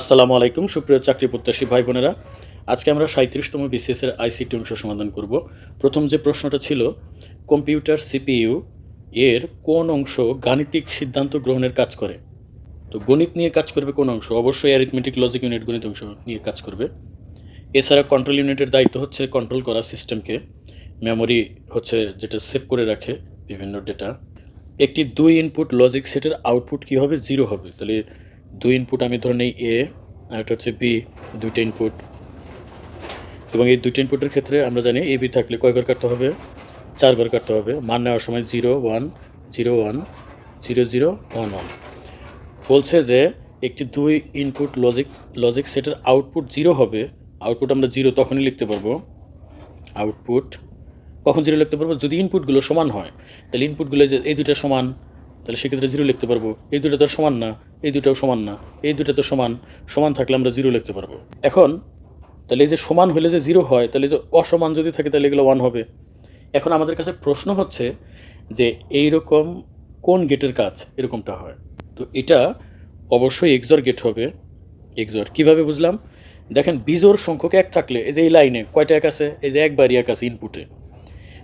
আসসালামু আলাইকুম, সুপ্রিয় চাকরি প্রত্যাশী ভাই বোনেরা। আজকে আমরা সাঁত্রিশতম বিসিএসের আইসিটি অংশ সমাধান করব। প্রথম যে প্রশ্নটা ছিল, কম্পিউটার সিপিইউ এর কোন অংশ গাণিতিক সিদ্ধান্ত গ্রহণের কাজ করে? তো গণিত নিয়ে কাজ করবে কোন অংশ? অবশ্যই অ্যারিথমেটিক লজিক ইউনিট গণিত অংশ নিয়ে কাজ করবে। এছাড়া কন্ট্রোল ইউনিটের দায়িত্ব হচ্ছে কন্ট্রোল করা সিস্টেমকে মেমোরি হচ্ছে যেটা সেভ করে রাখে বিভিন্ন ডেটা একটি দুই ইনপুট লজিক সেটের আউটপুট কী হবে? জিরো হবে। তাহলে দুই ইনপুট আমি ধরে নিই এ আর একটা হচ্ছে বি দুইটা ইনপুট এবং এই দুইটা ইনপুটের ক্ষেত্রে আমরা জানি এ বি থাকলে কয় ঘর কাটতে হবে? চার ঘর কাটতে হবে। মান নেওয়ার সময় zero one zero one zero zero one one বলছে যে একটি দুই ইনপুট লজিক লজিক সেটের আউটপুট জিরো হবে। আউটপুট আমরা জিরো তখনই লিখতে পারব। আউটপুট কখন জিরো লিখতে পারব? যদি ইনপুটগুলো সমান হয়, তাহলে ইনপুটগুলো যে, এই দুটো সমান। তাহলে সেক্ষেত্রে জিরো লিখতে পারব। এই দুটো তো সমান না, এই দুটাও সমান না, এই দুটা তো সমান সমান থাকলে আমরা জিরো লিখতে পারব। এখন, তাহলে এই যে সমান হলে যে জিরো হয়, তাহলে যে অসমান যদি থাকে তাহলে এগুলো ওয়ান হবে। এখন আমাদের কাছে প্রশ্ন হচ্ছে যে এই রকম কোন গেটের কাজ এরকমটা হয়? তো এটা অবশ্যই এক্সর গেট হবে। এক্সর কীভাবে বুঝলাম? দেখেন বিজোর সংখ্যক এক থাকলে, এই যে এই লাইনে কয়টা এক আছে? এই যে একবারই এক আছে ইনপুটে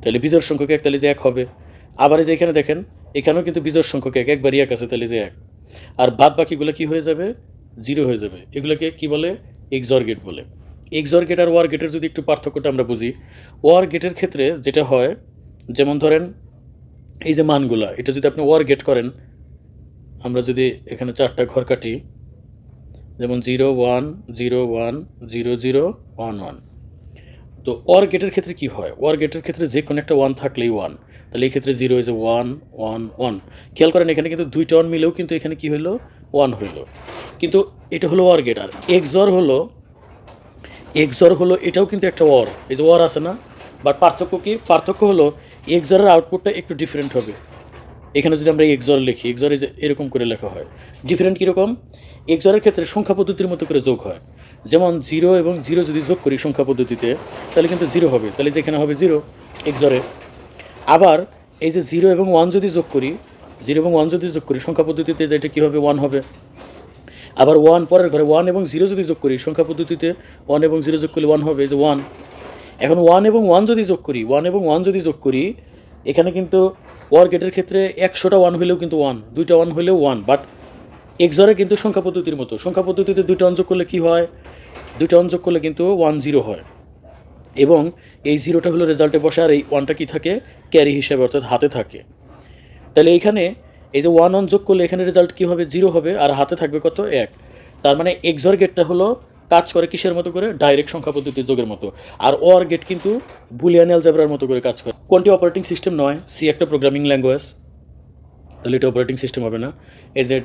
তাহলে বিজোর সংখ্যক এক, তাহলে যে এক হবে। আবার এই যে এখানে দেখেন, এখানেও কিন্তু বিজোর সংখ্যক এক একবারই এক আছে, তাহলে যে এক। আর বাদ বাকিগুলো কি হয়ে যাবে? জিরো হয়ে যাবে। এগুলোকে কি বলে? এক্সর গেট বলে। এক্সর গেট আর ওয়ার গেটের যদি একটু পার্থক্যটা আমরা বুঝি, ওয়ার গেটের ক্ষেত্রে যেটা হয়, যেমন ধরেন, এই যে মানগুলা, এটা যদি আপনি ওয়ার গেট করেন, আমরা যদি এখানে চারটা ঘর কাটি, যেমন zero, one zero one, zero zero, one one. তো ওয়ার গেটের ক্ষেত্রে কি হয়? ওয়ার গেটের ক্ষেত্রে যে কোনো একটা ওয়ান থাকলেই ওয়ান। তাহলে এই ক্ষেত্রে zero is one one one খেয়াল করেন, এখানে কিন্তু দুইটা ওয়ান মিলেও কিন্তু এখানে কি হলো ওয়ান হইল। কিন্তু এটা হলো ওয়ার গেট আর এক্সর হলো এক্সর হলো এটাও কিন্তু একটা ওয়ার এই যে ওয়ার আছে না? বাট পার্থক্য কি? পার্থক্য হলো এক্সরের আউটপুটটা একটু ডিফারেন্ট হবে। এখানে যদি আমরা এক্সর লিখি এক্সর এরকম করে লেখা হয়। ডিফারেন্ট কীরকম? এক্সরের ক্ষেত্রে সংখ্যা পদ্ধতির মতো করে যোগ হয়। যেমন জিরো এবং জিরো যদি যোগ করি সংখ্যা পদ্ধতিতে, তাহলে কিন্তু জিরো হবে। তাহলে যেখানে হবে জিরো এক্সরে আবার এই যে জিরো এবং ওয়ান যদি যোগ করি জিরো এবং ওয়ান যদি যোগ করি, সংখ্যা পদ্ধতিতে যেটা কী হবে ওয়ান হবে? আবার ওয়ান পরের ঘরে ওয়ান এবং জিরো যদি যোগ করি, সংখ্যা পদ্ধতিতে ওয়ান এবং জিরো যোগ করলে ওয়ান হবে, এই যে ওয়ান এখন ওয়ান এবং ওয়ান যদি যোগ করি ওয়ান এবং ওয়ান যদি যোগ করি, এখানে কিন্তু ওয়ার গেটের ক্ষেত্রে একশোটা ওয়ান হলেও কিন্তু ওয়ান দুইটা ওয়ান হলেও ওয়ান বাট এক্সরে কিন্তু সংখ্যা পদ্ধতির মতো। সংখ্যা পদ্ধতিতে দুইটা অঞ্চক করলে কি হয়? দুইটা অঞ্চক করলে কিন্তু ওয়ান জিরো হয়। এবং এই জিরোটা হলো রেজাল্টে বসে আর এই ওয়ানটা কি থাকে? ক্যারি হিসাবে, অর্থাৎ হাতে থাকে। তাহলে এইখানে এই যে ওয়ান অন যোগ করলে এখানে রেজাল্ট কী হবে? জিরো হবে, আর হাতে থাকবে কত? এক। তার মানে এক্সর গেটটা হলো কাজ করে কিসের মতো করে? ডাইরেক্ট সংখ্যা পদ্ধতির যোগের মতো। আর ওয়ার গেট কিন্তু বুলিয়ান অ্যালজাবরার মতো করে কাজ করে। কোনটি অপারেটিং সিস্টেম নয়? সি একটা প্রোগ্রামিং ল্যাঙ্গুয়েজ তাহলে এটা অপারেটিং সিস্টেম হবে না। এই যে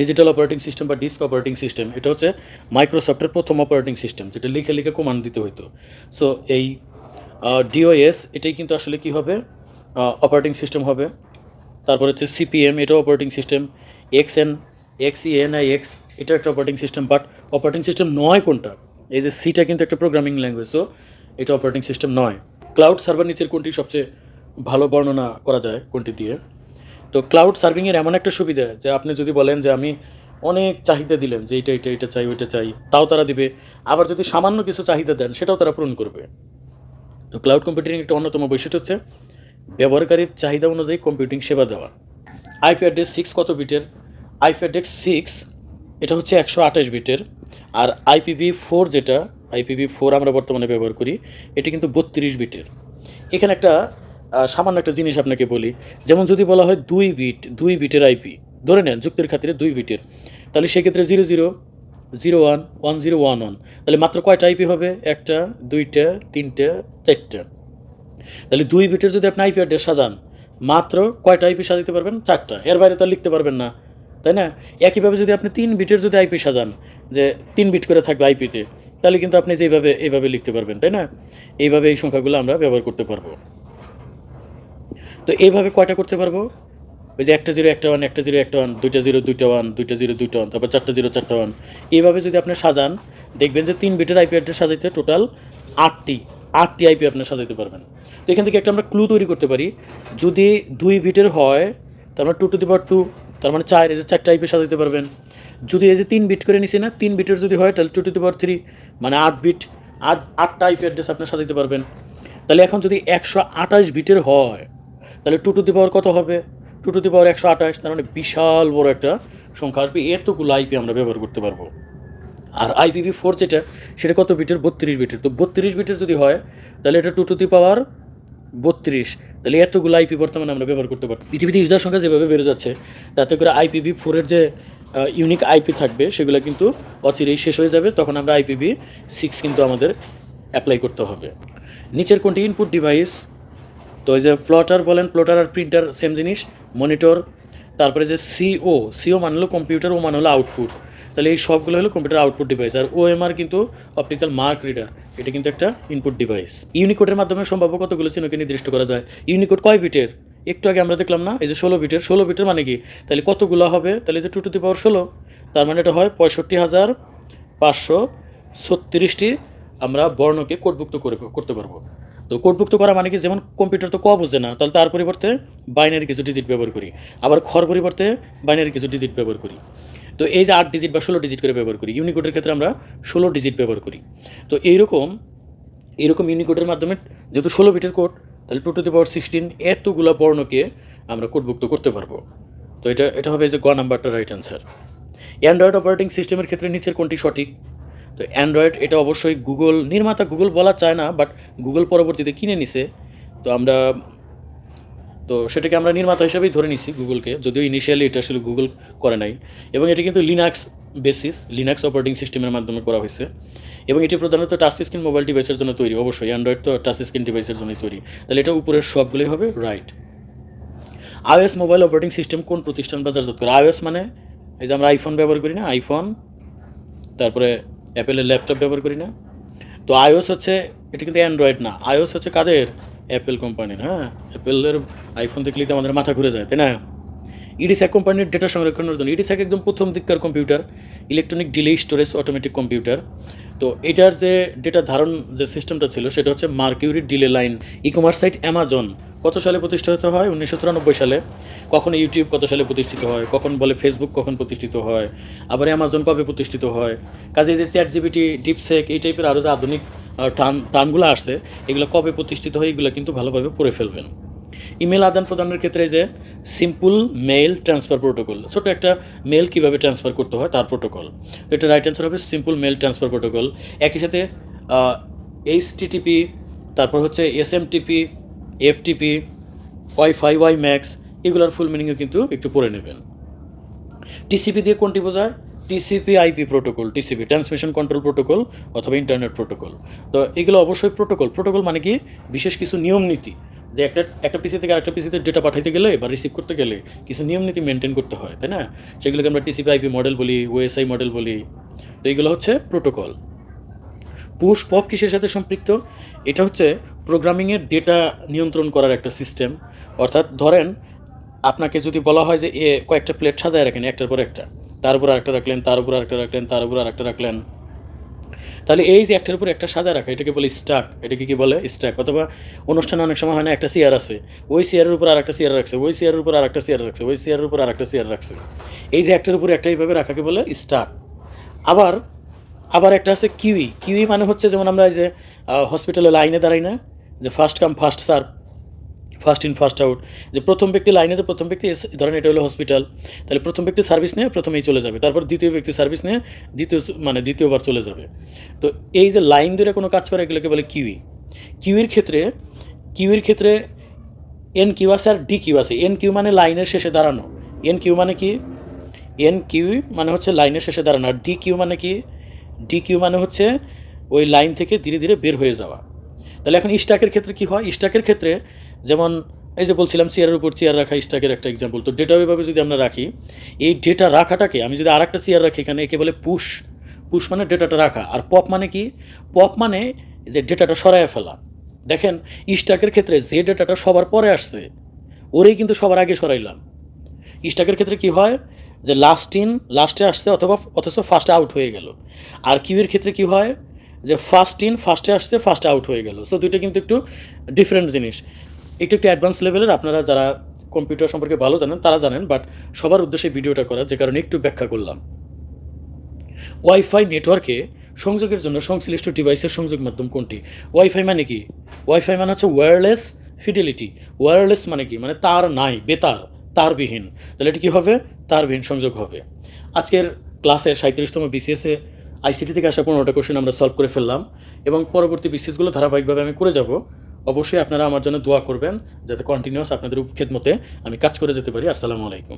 ডিজিটাল অপারেটিং সিস্টেম বা ডিস্ক অপারেটিং সিস্টেম এটা হচ্ছে মাইক্রোসফটের প্রথম অপারেটিং সিস্টেম যেটা লিখে লিখে কমান্ড দিতে হতো সো এই ডিওএস এটাই কিন্তু আসলে কি হবে? অপারেটিং সিস্টেম হবে। তারপর হচ্ছে সিপিএম এটাও operating system X N X N I X এটা একটা operating system but operating system নয় কোনটা? এই যে সিটা কিন্তু একটা প্রোগ্রামিং ল্যাঙ্গুয়েজ সো এটা অপারেটিং সিস্টেম নয়। ক্লাউড সার্ভার নিচের কোনটি সবচেয়ে ভালো বর্ণনা করা যায়, কোনটি দিয়ে? তো ক্লাউড সার্ভিংয়ের এমন একটা সুবিধা যে আপনি যদি বলেন যে আমি অনেক চাহিদা দিলেন যে এইটা এটা এটা চাই, ওইটা চাই, তাও তারা দিবে। আবার যদি সামান্য কিছু চাহিদা দেন, সেটাও তারা পূরণ করবে। তো ক্লাউড কম্পিউটিং একটা অন্যতম বৈশিষ্ট্য হচ্ছে ব্যবহারকারীর চাহিদা অনুযায়ী কম্পিউটিং সেবা দেওয়া। আইপি অ্যাড্রেস সিক্স কত বিটের? আইপি অ্যাড্রেস সিক্স এটা হচ্ছে একশো আঠাশ বিটের। আর আইপিভি ফোর যেটা আইপিভি ফোর আমরা বর্তমানে ব্যবহার করি, এটি কিন্তু বত্রিশ বিটের। এখানে একটা সামান্য একটা জিনিস আপনাকে বলি। যেমন যদি বলা হয় দুই বিট, দুই বিটের আইপি ধরে নেন যুক্তির খাতিরে দুই বিটের, তাহলে সেক্ষেত্রে zero zero zero one one zero one one, তাহলে মাত্র কয়টা আইপি হবে? একটা, দুইটা, তিনটা, চারটা। তাহলে দুই বিটের যদি আপনি আইপি অ্যাড্রেস সাজান, মাত্র কয়টা আইপি সাজাতে পারবেন? চারটা। এর বাইরে তো লিখতে পারবেন না। তাই না? একইভাবে যদি আপনি তিন বিটের যদি আইপি সাজান, যে তিন বিট করে থাকবে আইপিতে তাহলে কিন্তু আপনি যেভাবে এইভাবে লিখতে পারবেন, তাই না? এইভাবে এই সংখ্যাগুলো আমরা ব্যবহার করতে পারব। তো এইভাবে কয়টা করতে পারব? ওই যে একটা জিরো, একটা ওয়ান একটা জিরো, একটা ওয়ান দুইটা জিরো, দুইটা ওয়ান দুইটা জিরো, দুইটা ওয়ান তারপর চারটা জিরো, চারটা ওয়ান এইভাবে যদি আপনি সাজান, দেখবেন যে তিন বিটের আইপি অ্যাড্রেস সাজাইতে টোটাল আটটি আটটি আইপি আপনি সাজাইতে পারবেন। তো এখান থেকে একটা আমরা ক্লু তৈরি করতে পারি, যদি দুই বিটের হয়, তার মানে two two the power two তার মানে চার, এই যে চারটা আইপি সাজাইতে পারবেন। যদি এই যে তিন বিট করে নিছি না, তিন বিটের যদি হয়, তাহলে two two the power three মানে আট বিট, আট, আটটা আইপি অ্যাড্রেস আপনি সাজাতে পারবেন। তাহলে এখন যদি একশো আঠাশ বিটের হয় তাহলে টু টু দি পাওয়ার কত হবে? টু টু দি পাওয়ার একশো আঠাশ, তার মানে বিশাল বড় একটা সংখ্যা আসবে। এতগুলো আইপি আমরা ব্যবহার করতে পারব। আর আইপিভি ফোর যেটা, সেটা কত বিটের বত্রিশ বিটের তো বত্রিশ বিটের যদি হয়, তাহলে এটা টু টু দি পাওয়ার বত্রিশ। তাহলে এতগুলো আইপি বর্তমানে আমরা ব্যবহার করতে পারব। পৃথিবীতে ইউজার সংখ্যা যেভাবে বেড়ে যাচ্ছে, তাতে করে আইপিভি ফোরের যে ইউনিক আইপি থাকবে, সেগুলো কিন্তু অচিরেই শেষ হয়ে যাবে। তখন আমরা আইপিভি সিক্স কিন্তু আমাদের অ্যাপ্লাই করতে হবে। নিচের কোনটি? ইনপুট ডিভাইস তো এই যে প্লটার বলেন প্লটার আর প্রিন্টার সেম জিনিস মনিটর তারপরে যে সিও সিও মানে হলো কম্পিউটার ও মানে হলো আউটপুট তাহলে এই সবগুলো হলো কম্পিউটার আউটপুট ডিভাইস আর ওএমআর কিন্তু অপটিক্যাল মার্ক রিডার এটা কিন্তু একটা ইনপুট ডিভাইস ইউনিকোডের মাধ্যমে সম্ভাব্য কতগুলো চিহ্নকে নির্দিষ্ট করা যায়? ইউনিকোড কয় বিটের? একটু আগে আমরা দেখলাম না? এই যে ষোলো বিটের। ষোলো বিটের মানে কি? তাহলে কতগুলো হবে? তাহলে যে টু টু দি পাওয়ার ষোলো, তার মানে এটা হয় পঁয়ষট্টি হাজার পাঁচশো ছত্রিশটি আমরা বর্ণকে কোডভুক্ত করে, করতে পারব। তো কোডভুক্ত করা মানে কি, যেমন কম্পিউটার তো ক বুঝে না, তাহলে তার পরিবর্তে বাইনারি কিছু ডিজিট ব্যবহার করি। আবার খর পরিবর্তে বাইনারি কিছু ডিজিট ব্যবহার করি। তো এই যে আট ডিজিট বা ষোলো ডিজিট করে ব্যবহার করি ইউনিকোডের ক্ষেত্রে আমরা ষোলো ডিজিট ব্যবহার করি। তো এইরকম এইরকম ইউনিকোডের মাধ্যমে যেহেতু ষোলো বিটের কোড, তাহলে two two the power sixteen এতগুলো বর্ণকে আমরা কোডভুক্ত করতে পারব। তো এটা এটা হবে যে গ নাম্বারটা রাইট অ্যান্সার অ্যান্ড্রয়েড অপারেটিং সিস্টেমের ক্ষেত্রে নিচের কোনটি সঠিক? তো অ্যান্ড্রয়েড এটা অবশ্যই গুগল নির্মাতা গুগল বলা চায় না বাট গুগল পরবর্তীতে কিনে নিছে। তো আমরা, তো সেটাকে আমরা নির্মাতা হিসেবেই ধরে নিছি গুগলকে যদিও ইনিশিয়ালি এটা আসলে গুগল করে নাই। এবং এটি কিন্তু লিনাক্স বেসিস লিনাক্স অপারেটিং সিস্টেমের মাধ্যমে করা হয়েছে। এবং এটি প্রধানত টাচ স্ক্রিন মোবাইল ডিভাইসের জন্য তৈরি, অবশ্যই অ্যান্ড্রয়েড তো টাচ স্ক্রিন ডিভাইসের জন্যই তৈরি। তাহলে এটা উপরের সবগুলোই হবে right iOS mobile operating system কোন প্রতিষ্ঠান বাজারজাত করে আইওএস মানে এই যে আমরা আইফোন ব্যবহার করি না আইফোন তারপরে অ্যাপেলের ল্যাপটপ ব্যবহার করি না। তো আইওস হচ্ছে, এটা কিন্তু অ্যান্ড্রয়েড না আইওস হচ্ছে কাদের? অ্যাপেল কোম্পানির হ্যাঁ? অ্যাপেলের আইফোন দেখলেই তো আমাদের মাথা ঘুরে যায়, তাই না? ইডিস্যাক কোম্পানির ডেটা সংরক্ষণের জন্য। ইডিস্যাক একদম প্রথম দিককার computer electronic delay storage automatic computer তো এটার যে ডেটা ধারণ যে সিস্টেমটা ছিল, সেটা হচ্ছে mercury delay line E commerce site Amazon কত সালে প্রতিষ্ঠিত হয়? উনিশশো চুরানব্বই সালে। কখন ইউটিউব কত সালে প্রতিষ্ঠিত হয়? কখন বলে ফেসবুক কখন প্রতিষ্ঠিত হয়? আবার অ্যামাজন কবে প্রতিষ্ঠিত হয়? কাজে যে চ্যাট জিবিটি ডিপসেক এই টাইপের আরও যে আধুনিক টার্ম টার্মগুলো আসছে, এগুলো কবে প্রতিষ্ঠিত হয়, এগুলো কিন্তু ভালোভাবে পড়ে ফেলবেন। ইমেল আদান প্রদানের ক্ষেত্রে যে সিম্পল মেল ট্রান্সফার প্রোটোকল ছোট একটা মেল কীভাবে ট্রান্সফার করতে হয় তার প্রোটোকল এটা রাইট অ্যান্সার হবে সিম্পল মেল ট্রান্সফার প্রোটোকল একই সাথে এইচ টিটিপি তারপর হচ্ছে S M TP FTP wifi WiMAX এগুলোর ফুল মিনিংও কিন্তু একটু পড়ে নেবেন। টিসিপি দিয়ে কোনটি বোঝায়? TCP IP protocol TCP transmission control protocol অথবা ইন্টারনেট প্রোটোকল তো এগুলো অবশ্যই প্রোটোকল প্রোটোকল মানে কি? বিশেষ কিছু নিয়ম নীতি। যে একটা একটা পিসি থেকে আরেকটা পিসিতে ডেটা পাঠাইতে গেলে বা রিসিভ করতে গেলে কিছু নিয়ম নীতি মেনটেন করতে হয়, তাই না? সেগুলোকে আমরা টিসিপি আইপি মডেল বলি ওএসআই মডেল বলি। তো এইগুলো হচ্ছে প্রোটোকল পুশ পপ কিসের সাথে সম্পৃক্ত? এটা হচ্ছে প্রোগ্রামিংয়ের ডেটা নিয়ন্ত্রণ করার একটা সিস্টেম অর্থাৎ ধরেন, আপনাকে যদি বলা হয় যে এ কয়েকটা প্লেট সাজায় রাখেন, একটার পর একটা। তার উপর আরেকটা রাখলেন, তার উপর আরেকটা রাখলেন, তার উপর আরেকটা রাখলেন। তাহলে এই যে একটার উপর একটা সাজা রাখা, এটাকে বলে স্টাক এটাকে কি বলে? স্টাক অথবা অনুষ্ঠানে অনেক সময় হয় না, একটা চেয়ার আছে। ওই চেয়ারের উপর আর একটা চেয়ার রাখছে, ওই চেয়ারের উপর আর একটা চেয়ার রাখছে, ওই চেয়ারের উপর আর একটা চেয়ার রাখছে। এই যে একটার উপর একটা এইভাবে রাখাকে বলে? স্টাক আবার আবার একটা আছে কিউই কিউই মানে হচ্ছে যেমন আমরা এই যে হসপিটালে লাইনে দাঁড়াই না, যে first come first serve first in, first out. যে প্রথম ব্যক্তি লাইনে যে প্রথম ব্যক্তি, এসে- ধরেন এটা হলো হসপিটাল। তাহলে প্রথম ব্যক্তি সার্ভিস নিয়ে প্রথমেই চলে যাবে। তারপর দ্বিতীয় ব্যক্তি সার্ভিস নিয়ে দ্বিতীয় মানে দ্বিতীয়বার চলে যাবে। তো এই যে লাইন ধরে কোনো কাজ করে, এগুলোকে বলে কিউই কিউইর ক্ষেত্রে কিউইর ক্ষেত্রে এন কিউ আছে আর ডি কিউ আছে। এন কিউ মানে লাইনের শেষে দাঁড়ানো। এন কিউ মানে কি? এন কিউ মানে হচ্ছে লাইনের শেষে দাঁড়ানো। আর ডি কিউ মানে কি? ডি কিউ মানে হচ্ছে ওই লাইন থেকে ধীরে ধীরে বের হয়ে যাওয়া। তাহলে এখন স্টাকের ক্ষেত্রে কি হয়? স্টাকের ক্ষেত্রে যেমন এই যে বলছিলাম চেয়ারের উপর চেয়ার রাখা স্টাকের একটা এক্সাম্পল তো ডেটা ওইভাবে যদি আমরা রাখি, এই ডেটা রাখাটাকে আমি যদি আর একটা চেয়ার রাখি, এখানে একে বলে পুশ পুশ মানে ডেটাটা রাখা। আর পপ মানে কি? পপ মানে যে ডেটাটা সরায় ফেলা। দেখেন স্টাকের ক্ষেত্রে যে ডেটাটা সবার পরে আসছে, ওরেই কিন্তু সবার আগে সরাইলাম। স্টাকের ক্ষেত্রে কি হয়? যে লাস্ট ইন লাস্টে আসছে অথবা, অথচ ফার্স্টে আউট হয়ে গেল। আর কিউয়ের ক্ষেত্রে কি হয়? যে ফার্স্ট ইন ফার্স্টে আসছে ফার্স্টে আউট হয়ে গেল। সো দুইটা কিন্তু একটু ডিফারেন্ট জিনিস। একটু একটু অ্যাডভান্স লেভেলের আপনারা যারা কম্পিউটার সম্পর্কে ভালো জানেন, তারা জানেন বাট সবার উদ্দেশ্যে ভিডিওটা করা, যে কারণে একটু ব্যাখ্যা করলাম। ওয়াইফাই নেটওয়ার্কে সংযোগের জন্য সংশ্লিষ্ট ডিভাইসের সংযোগ মাধ্যম কোনটি? ওয়াইফাই মানে কি? ওয়াইফাই মানে হচ্ছে ওয়্যারলেস ফিডেলিটি ওয়্যারলেস মানে কি? মানে তার নাই, বেতার, তারবিহীন। তাহলে এটি কী হবে? তারবিহীন সংযোগ হবে। আজকের ক্লাসে সাঁত্রিশতম বিসিএসে আইসিটি থেকে আসা পনেরোটা কোশ্চেন আমরা সলভ করে ফেললাম এবং পরবর্তী বিসিএসগুলো ধারাবাহিকভাবে আমি করে যাব। অবশ্যই আপনারা আমার জন্য দোয়া করবেন যাতে কন্টিনিউয়াস আপনাদের খেদমতে আমি কাজ করে যেতে পারি। আসসালামু আলাইকুম।